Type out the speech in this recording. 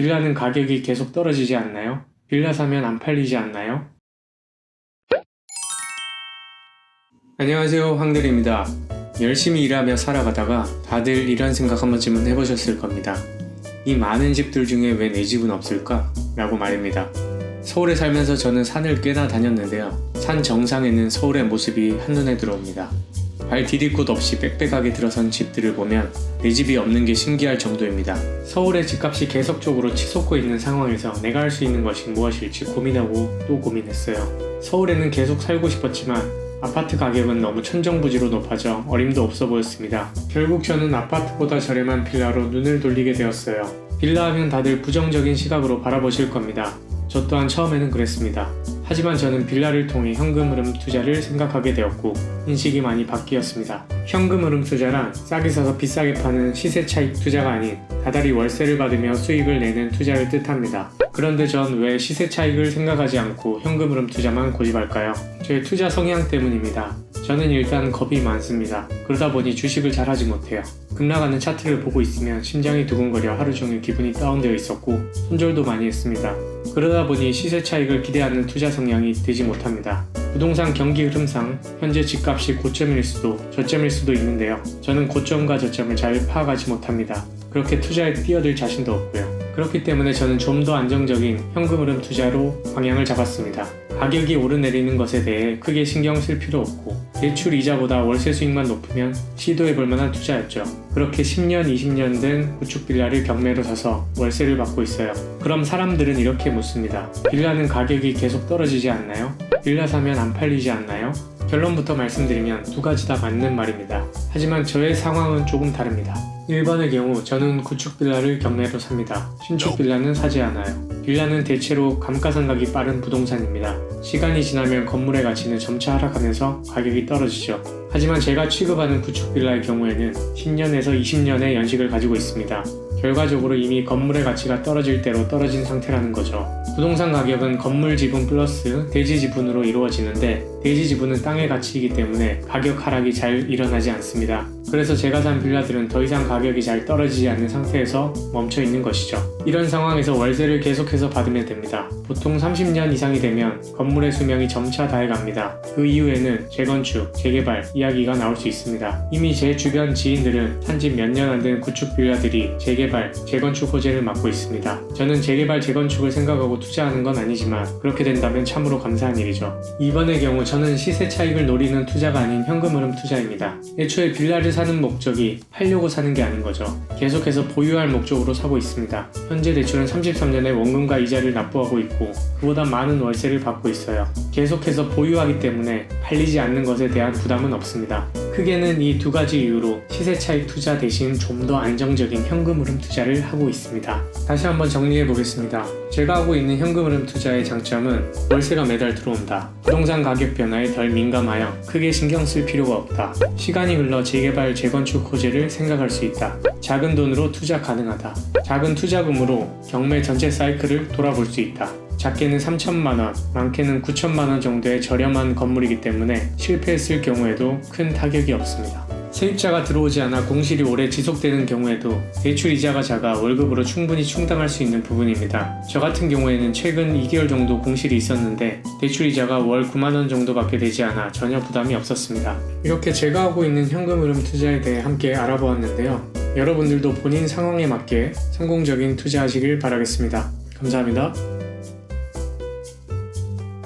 빌라는 가격이 계속 떨어지지 않나요? 빌라 사면 안 팔리지 않나요? 안녕하세요 황들입니다. 열심히 일하며 살아가다가 다들 이런 생각 한 번쯤은 해보셨을 겁니다. 이 많은 집들 중에 왜 내 집은 없을까? 라고 말입니다. 서울에 살면서 저는 산을 꽤나 다녔는데요. 산 정상에는 서울의 모습이 한눈에 들어옵니다. 발 디딜 곳 없이 빽빽하게 들어선 집들을 보면 내 집이 없는 게 신기할 정도입니다. 서울의 집값이 계속적으로 치솟고 있는 상황에서 내가 할 수 있는 것이 무엇일지 고민하고 또 고민했어요. 서울에는 계속 살고 싶었지만 아파트 가격은 너무 천정부지로 높아져 어림도 없어 보였습니다. 결국 저는 아파트보다 저렴한 빌라로 눈을 돌리게 되었어요. 빌라 하면 다들 부정적인 시각으로 바라보실 겁니다. 저 또한 처음에는 그랬습니다. 하지만 저는 빌라를 통해 현금 흐름 투자를 생각하게 되었고 인식이 많이 바뀌었습니다. 현금 흐름 투자란 싸게 사서 비싸게 파는 시세 차익 투자가 아닌 다달이 월세를 받으며 수익을 내는 투자를 뜻합니다. 그런데 전 왜 시세 차익을 생각하지 않고 현금 흐름 투자만 고집할까요? 제 투자 성향 때문입니다. 저는 일단 겁이 많습니다. 그러다 보니 주식을 잘 하지 못해요. 급나가는 차트를 보고 있으면 심장이 두근거려 하루 종일 기분이 다운되어 있었고 손절도 많이 했습니다. 그러다 보니 시세 차익을 기대하는 투자 성향이 되지 못합니다. 부동산 경기 흐름상 현재 집값이 고점일 수도 저점일 수도 있는데요. 저는 고점과 저점을 잘 파악하지 못합니다. 그렇게 투자에 뛰어들 자신도 없고요. 그렇기 때문에 저는 좀 더 안정적인 현금 흐름 투자로 방향을 잡았습니다. 가격이 오르내리는 것에 대해 크게 신경 쓸 필요 없고 대출 이자보다 월세 수익만 높으면 시도해 볼 만한 투자였죠. 그렇게 10년, 20년 된 구축 빌라를 경매로 사서 월세를 받고 있어요. 그럼 사람들은 이렇게 묻습니다. 빌라는 가격이 계속 떨어지지 않나요? 빌라 사면 안 팔리지 않나요? 결론부터 말씀드리면 두 가지 다 맞는 말입니다. 하지만 저의 상황은 조금 다릅니다. 1번의 경우 저는 구축 빌라를 경매로 삽니다. 신축 빌라는 사지 않아요. 빌라는 대체로 감가상각이 빠른 부동산입니다. 시간이 지나면 건물의 가치는 점차 하락하면서 가격이 떨어지죠. 하지만 제가 취급하는 구축 빌라의 경우에는 10년에서 20년의 연식을 가지고 있습니다. 결과적으로 이미 건물의 가치가 떨어질 대로 떨어진 상태라는 거죠. 부동산 가격은 건물 지분 플러스 대지 지분으로 이루어지는데 대지 지분은 땅의 가치이기 때문에 가격 하락이 잘 일어나지 않습니다. 그래서 제가 산 빌라들은 더 이상 가격이 잘 떨어지지 않는 상태에서 멈춰 있는 것이죠. 이런 상황에서 월세를 계속해서 받으면 됩니다. 보통 30년 이상이 되면 건물의 수명이 점차 다해갑니다. 그 이후에는 재건축, 재개발 이야기가 나올 수 있습니다. 이미 제 주변 지인들은 한집몇년 안 된 구축 빌라들이 재개발, 재건축 호재를 맡고 있습니다. 저는 재개발, 재건축을 생각하고 투자하는 건 아니지만 그렇게 된다면 참으로 감사한 일이죠. 이번의 경우 저는 시세 차익을 노리는 투자가 아닌 현금 흐름 투자입니다. 애초에 빌라를 사는 목적이 팔려고 사는 게 아닌 거죠. 계속해서 보유할 목적으로 사고 있습니다. 현재 대출은 33년에 원금과 이자를 납부하고 있고 그보다 많은 월세를 받고 있어요. 계속해서 보유하기 때문에 팔리지 않는 것에 대한 부담은 없습니다. 크게는 이 두 가지 이유로 시세 차익 투자 대신 좀 더 안정적인 현금 흐름 투자를 하고 있습니다. 다시 한번 정리해 보겠습니다. 제가 하고 있는 현금 흐름 투자의 장점은 월세가 매달 들어온다. 부동산 가격 변화에 덜 민감하여 크게 신경 쓸 필요가 없다. 시간이 흘러 재개발, 재건축 호재를 생각할 수 있다. 작은 돈으로 투자 가능하다. 작은 투자금으로 경매 전체 사이클을 돌아볼 수 있다. 작게는 3천만 원, 많게는 9천만 원 정도의 저렴한 건물이기 때문에 실패했을 경우에도 큰 타격이 없습니다. 세입자가 들어오지 않아 공실이 오래 지속되는 경우에도 대출 이자가 작아 월급으로 충분히 충당할 수 있는 부분입니다. 저 같은 경우에는 최근 2개월 정도 공실이 있었는데 대출 이자가 월 9만원 정도밖에 되지 않아 전혀 부담이 없었습니다. 이렇게 제가 하고 있는 현금 흐름 투자에 대해 함께 알아보았는데요. 여러분들도 본인 상황에 맞게 성공적인 투자하시길 바라겠습니다. 감사합니다.